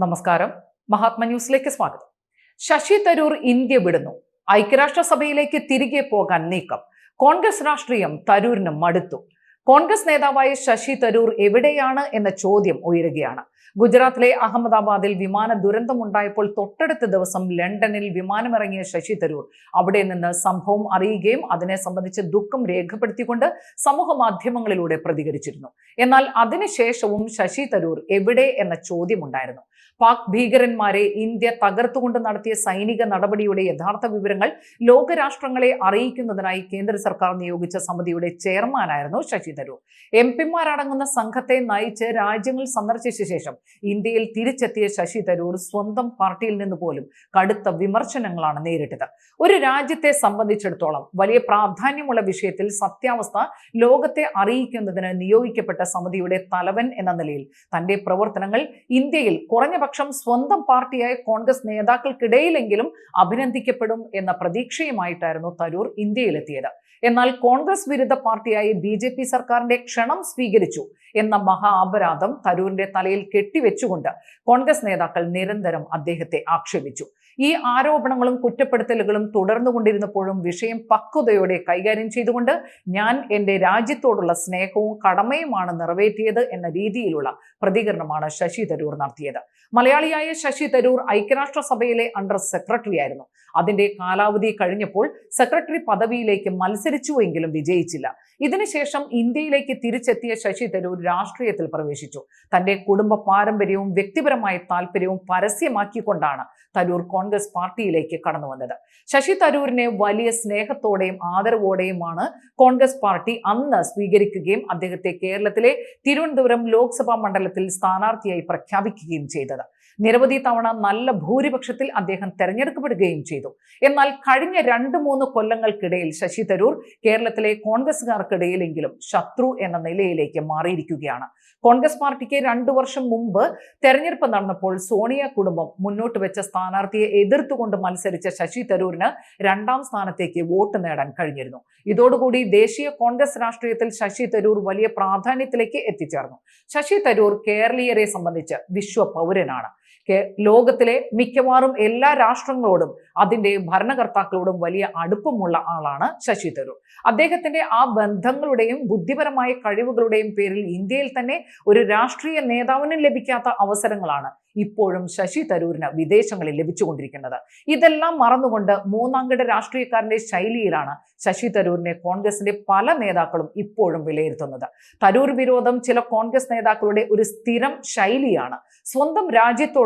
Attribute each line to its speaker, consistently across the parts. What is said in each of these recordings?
Speaker 1: നമസ്കാരം. മഹാത്മ ന്യൂസിലേക്ക് സ്വാഗതം. ശശി തരൂർ ഇന്ത്യ വിടുന്നു. ഐക്യരാഷ്ട്രസഭയിലേക്ക് തിരികെ പോകാൻ നീക്കം. കോൺഗ്രസ് രാഷ്ട്രീയം തരൂരിന് മടുത്തു. കോൺഗ്രസ് നേതാവായ ശശി തരൂർ എവിടെയാണ് എന്ന ചോദ്യം ഉയരുകയാണ്. ഗുജറാത്തിലെ അഹമ്മദാബാദിൽ വിമാന ദുരന്തമുണ്ടായപ്പോൾ തൊട്ടടുത്ത ദിവസം ലണ്ടനിൽ വിമാനമിറങ്ങിയ ശശി തരൂർ അവിടെ നിന്ന് സംഭവം അറിയുകയും അതിനെ സംബന്ധിച്ച് ദുഃഖം രേഖപ്പെടുത്തിക്കൊണ്ട് സമൂഹ മാധ്യമങ്ങളിലൂടെ പ്രതികരിച്ചിരുന്നു. എന്നാൽ അതിനുശേഷവും ശശി തരൂർ എവിടെ എന്ന ചോദ്യമുണ്ടായിരുന്നു. പാക് ഭീകരന്മാരെ ഇന്ത്യ തകർത്തുകൊണ്ട് നടത്തിയ സൈനിക നടപടിയുടെ യഥാർത്ഥ വിവരങ്ങൾ ലോകരാഷ്ട്രങ്ങളെ അറിയിക്കുന്നതിനായി കേന്ദ്ര സർക്കാർ നിയോഗിച്ച സമിതിയുടെ ചെയർമാനായിരുന്നു ശശി തരൂർ എം പിമാരടങ്ങുന്ന സംഘത്തെ നയിച്ച് രാജ്യങ്ങൾ സന്ദർശിച്ച ശേഷം ഇന്ത്യയിൽ തിരിച്ചെത്തിയ ശശി തരൂർ സ്വന്തം പാർട്ടിയിൽ നിന്ന് പോലും കടുത്ത വിമർശനങ്ങളാണ് നേരിട്ടത്. ഒരു രാജ്യത്തെ സംബന്ധിച്ചിടത്തോളം വലിയ പ്രാധാന്യമുള്ള വിഷയത്തിൽ സത്യാവസ്ഥ ലോകത്തെ അറിയിക്കുന്നതിന് നിയോഗിക്കപ്പെട്ട സമിതിയുടെ തലവൻ എന്ന നിലയിൽ തന്റെ പ്രവർത്തനങ്ങൾ ഇന്ത്യയിൽ കുറഞ്ഞപക്ഷം സ്വന്തം പാർട്ടിയായ കോൺഗ്രസ് നേതാക്കൾക്കിടയിലെങ്കിലും അഭിനന്ദിക്കപ്പെടും എന്ന പ്രതീക്ഷയുമായിട്ടായിരുന്നു തരൂർ ഇന്ത്യയിലെത്തിയത്. എന്നാൽ കോൺഗ്രസ് വിരുദ്ധ പാർട്ടിയായ ബി ജെ പി സർക്കാരിന്റെ ക്ഷണം സ്വീകരിച്ചു എന്ന മഹാ അപരാധം തരൂരിന്റെ തലയിൽ കെട്ടിവെച്ചുകൊണ്ട് കോൺഗ്രസ് നേതാക്കൾ നിരന്തരം അദ്ദേഹത്തെ ആക്ഷേപിച്ചു. ഈ ആരോപണങ്ങളും കുറ്റപ്പെടുത്തലുകളും തുടർന്നുകൊണ്ടിരുന്നപ്പോഴും വിഷയം പക്വതയോടെ കൈകാര്യം ചെയ്തുകൊണ്ട് ഞാൻ എന്റെ രാജ്യത്തോടുള്ള സ്നേഹവും കടമയുമാണ് നിറവേറ്റിയത് എന്ന രീതിയിലുള്ള പ്രതികരണമാണ് ശശി തരൂർ നടത്തിയത്. മലയാളിയായ ശശി തരൂർ ഐക്യരാഷ്ട്രസഭയിലെ അണ്ടർ സെക്രട്ടറി ആയിരുന്നു. അതിന്റെ കാലാവധി കഴിഞ്ഞപ്പോൾ സെക്രട്ടറി പദവിയിലേക്ക് മത്സരിച്ചുവെങ്കിലും വിജയിച്ചില്ല. ഇതിനുശേഷം ഇന്ത്യയിലേക്ക് തിരിച്ചെത്തിയ ശശി തരൂർ രാഷ്ട്രീയത്തിൽ പ്രവേശിച്ചു. തന്റെ കുടുംബ പാരമ്പര്യവും വ്യക്തിപരമായ താല്പര്യവും പരസ്യമാക്കിക്കൊണ്ടാണ് തരൂർ കോൺഗ്രസ് പാർട്ടിയിലേക്ക് കടന്നു വന്നത്. ശശി തരൂരിനെ വലിയ സ്നേഹത്തോടെയും ആദരവോടെയുമാണ് കോൺഗ്രസ് പാർട്ടി അന്ന് സ്വീകരിക്കുകയും അദ്ദേഹത്തെ കേരളത്തിലെ തിരുവനന്തപുരം ലോക്സഭാ മണ്ഡലത്തിൽ സ്ഥാനാർത്ഥിയായി പ്രഖ്യാപിക്കുകയും ചെയ്തത്. നിരവധി തവണ നല്ല ഭൂരിപക്ഷത്തിൽ അദ്ദേഹം തെരഞ്ഞെടുക്കപ്പെടുകയും ചെയ്തു. എന്നാൽ കഴിഞ്ഞ രണ്ട് മൂന്ന് കൊല്ലങ്ങൾക്കിടയിൽ ശശി തരൂർ കേരളത്തിലെ കോൺഗ്രസുകാർക്കിടയിലെങ്കിലും ശത്രു എന്ന നിലയിലേക്ക് മാറിയിരിക്കുകയാണ്. കോൺഗ്രസ് പാർട്ടിക്ക് രണ്ടു വർഷം മുമ്പ് തെരഞ്ഞെടുപ്പ് നടന്നപ്പോൾ സോണിയ കുടുംബം മുന്നോട്ട് വെച്ച സ്ഥാനാർത്ഥിയെ എതിർത്തുകൊണ്ട് മത്സരിച്ച ശശി തരൂരിന് രണ്ടാം സ്ഥാനത്തേക്ക് വോട്ട് നേടാൻ കഴിഞ്ഞിരുന്നു. ഇതോടുകൂടി ദേശീയ കോൺഗ്രസ് രാഷ്ട്രീയത്തിൽ ശശി തരൂർ വലിയ പ്രാധാന്യത്തിലേക്ക് എത്തിച്ചേർന്നു. ശശി തരൂർ കേരളീയരെ സംബന്ധിച്ച് വിശ്വ പൗരനാണ്. ലോകത്തിലെ മിക്കവാറും എല്ലാ രാഷ്ട്രങ്ങളോടും അതിന്റെ ഭരണകർത്താക്കളോടും വലിയ അടുപ്പമുള്ള ആളാണ് ശശി തരൂർ. അദ്ദേഹത്തിന്റെ ആ ബന്ധങ്ങളുടെയും ബുദ്ധിപരമായ കഴിവുകളുടെയും പേരിൽ ഇന്ത്യയിൽ തന്നെ ഒരു രാഷ്ട്രീയ നേതാവിനും ലഭിക്കാത്ത അവസരങ്ങളാണ് ഇപ്പോഴും ശശി തരൂരിന് വിദേശങ്ങളിൽ ലഭിച്ചുകൊണ്ടിരിക്കുന്നത്. ഇതെല്ലാം മറന്നുകൊണ്ട് മൂന്നാംകിട രാഷ്ട്രീയക്കാരന്റെ ശൈലിയിലാണ് ശശി തരൂരിനെ കോൺഗ്രസിന്റെ പല നേതാക്കളും ഇപ്പോഴും വിലയിരുത്തുന്നത്. തരൂർ വിരോധം ചില കോൺഗ്രസ് നേതാക്കളുടെ ഒരു സ്ഥിരം ശൈലിയാണ്. സ്വന്തം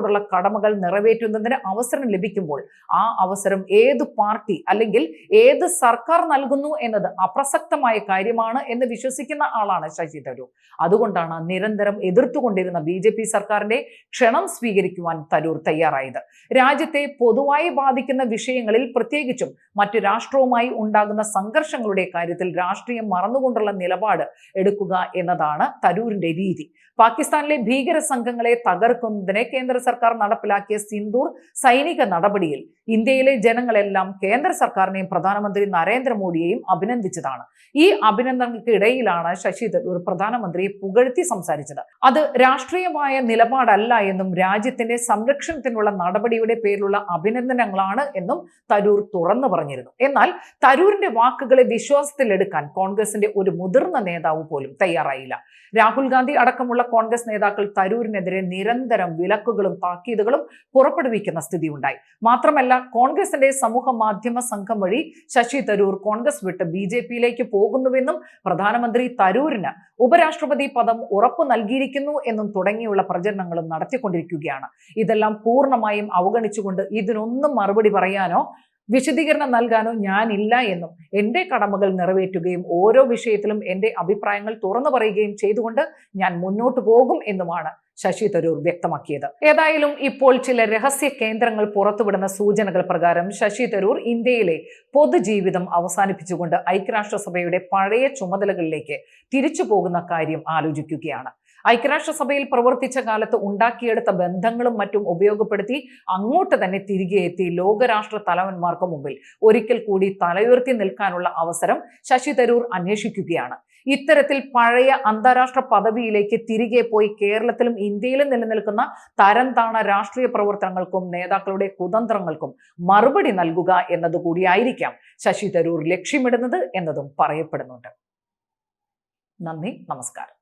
Speaker 1: രാജ്യത്തോടുള്ള കടമകൾ നിറവേറ്റുന്നതിന് അവസരം ലഭിക്കുമ്പോൾ ആ അവസരം ഏത് പാർട്ടി അല്ലെങ്കിൽ ഏത് സർക്കാർ നൽകുന്നു എന്നത് അപ്രസക്തമായ കാര്യമാണ് എന്ന് വിശ്വസിക്കുന്ന ആളാണ് ശശി തരൂർ. അതുകൊണ്ടാണ് നിരന്തരം എതിർത്തുകൊണ്ടിരുന്ന ബി ജെ പി സർക്കാരിന്റെ ക്ഷണം സ്വീകരിക്കുവാൻ തരൂർ തയ്യാറായത്. രാജ്യത്തെ പൊതുവായി ബാധിക്കുന്ന വിഷയങ്ങളിൽ പ്രത്യേകിച്ചും മറ്റു രാഷ്ട്രവുമായി ഉണ്ടാകുന്ന സംഘർഷങ്ങളുടെ കാര്യത്തിൽ രാഷ്ട്രീയം മറന്നുകൊണ്ടുള്ള നിലപാട് എടുക്കുക എന്നതാണ് തരൂരിന്റെ രീതി. പാകിസ്ഥാനിലെ ഭീകര സംഘങ്ങളെ തകർക്കുന്നതിന് കേന്ദ്ര നടപ്പിലാക്കിയ സിന്ദൂർ സൈനിക നടപടിയിൽ ഇന്ത്യയിലെ ജനങ്ങളെല്ലാം കേന്ദ്ര സർക്കാരിനെയും പ്രധാനമന്ത്രി നരേന്ദ്രമോദിയെയും അഭിനന്ദിച്ചതാണ്. ഈ അഭിനന്ദനങ്ങൾക്കിടയിലാണ് ശശി തരൂർ പ്രധാനമന്ത്രിയെ പുകഴ്ത്തി സംസാരിച്ചത്. അത് രാഷ്ട്രീയമായ നിലപാടല്ല എന്നും രാജ്യത്തിന്റെ സംരക്ഷണത്തിനുള്ള നടപടിയുടെ പേരിലുള്ള അഭിനന്ദനങ്ങളാണ് എന്നും തരൂർ തുറന്നു പറഞ്ഞിരുന്നു. എന്നാൽ തരൂരിന്റെ വാക്കുകളെ വിശ്വാസത്തിലെടുക്കാൻ കോൺഗ്രസിന്റെ ഒരു മുതിർന്ന നേതാവ് പോലും തയ്യാറായില്ല. രാഹുൽ ഗാന്ധി അടക്കമുള്ള കോൺഗ്രസ് നേതാക്കൾ തരൂരിനെതിരെ നിരന്തരം വിലക്കുകളും താക്കീതുകളും പുറപ്പെടുവിക്കുന്ന സ്ഥിതി ഉണ്ടായി മാത്രമല്ല കോൺഗ്രസിന്റെ സമൂഹ മാധ്യമ സംഘം വഴി ശശി തരൂർ കോൺഗ്രസ് വിട്ട് ബി ജെ പിയിലേക്ക് പോകുന്നുവെന്നും പ്രധാനമന്ത്രി തരൂരിന് ഉപരാഷ്ട്രപതി പദം ഉറപ്പു നൽകിയിരിക്കുന്നു എന്നും തുടങ്ങിയുള്ള പ്രചരണങ്ങളും നടത്തിക്കൊണ്ടിരിക്കുകയാണ്. ഇതെല്ലാം പൂർണമായും അവഗണിച്ചുകൊണ്ട് ഇതിനൊന്നും മറുപടി പറയാനോ വിശദീകരണം നൽകാനോ ഞാനില്ല എന്നും എന്റെ കടമകൾ നിറവേറ്റുകയും ഓരോ വിഷയത്തിലും എന്റെ അഭിപ്രായങ്ങൾ തുറന്നു പറയുകയും ചെയ്തുകൊണ്ട് ഞാൻ മുന്നോട്ട് പോകും എന്നുമാണ് ശശി തരൂർ വ്യക്തമാക്കിയത്. ഏതായാലും ഇപ്പോൾ ചില രഹസ്യ കേന്ദ്രങ്ങൾ പുറത്തുവിടുന്ന സൂചനകൾ പ്രകാരം ശശി തരൂർ ഇന്ത്യയിലെ പൊതുജീവിതം അവസാനിപ്പിച്ചുകൊണ്ട് ഐക്യരാഷ്ട്രസഭയുടെ പഴയ ചുമതലകളിലേക്ക് തിരിച്ചു പോകുന്ന കാര്യം ആലോചിക്കുകയാണ്. ഐക്യരാഷ്ട്രസഭയിൽ പ്രവർത്തിച്ച കാലത്ത് ഉണ്ടാക്കിയെടുത്ത ബന്ധങ്ങളും മറ്റും ഉപയോഗപ്പെടുത്തി അങ്ങോട്ട് തന്നെ തിരികെ എത്തി ലോകരാഷ്ട്ര തലവന്മാർക്ക് മുമ്പിൽ ഒരിക്കൽ കൂടി തലയുയർത്തി നിൽക്കാനുള്ള അവസരം ശശി തരൂർ അന്വേഷിക്കുകയാണ്. ഇത്തരത്തിൽ പഴയ അന്താരാഷ്ട്ര പദവിയിലേക്ക് തിരികെ പോയി കേരളത്തിലും ഇന്ത്യയിലും നിലനിൽക്കുന്ന തരംതാണ രാഷ്ട്രീയ പ്രവർത്തനങ്ങൾക്കും നേതാക്കളുടെ കുതന്ത്രങ്ങൾക്കും മറുപടി നൽകുക എന്നതുകൂടിയായിരിക്കാം ശശി തരൂർ ലക്ഷ്യമിടുന്നത് എന്നതും പറയപ്പെടുന്നുണ്ട്. നന്ദി നമസ്കാരം.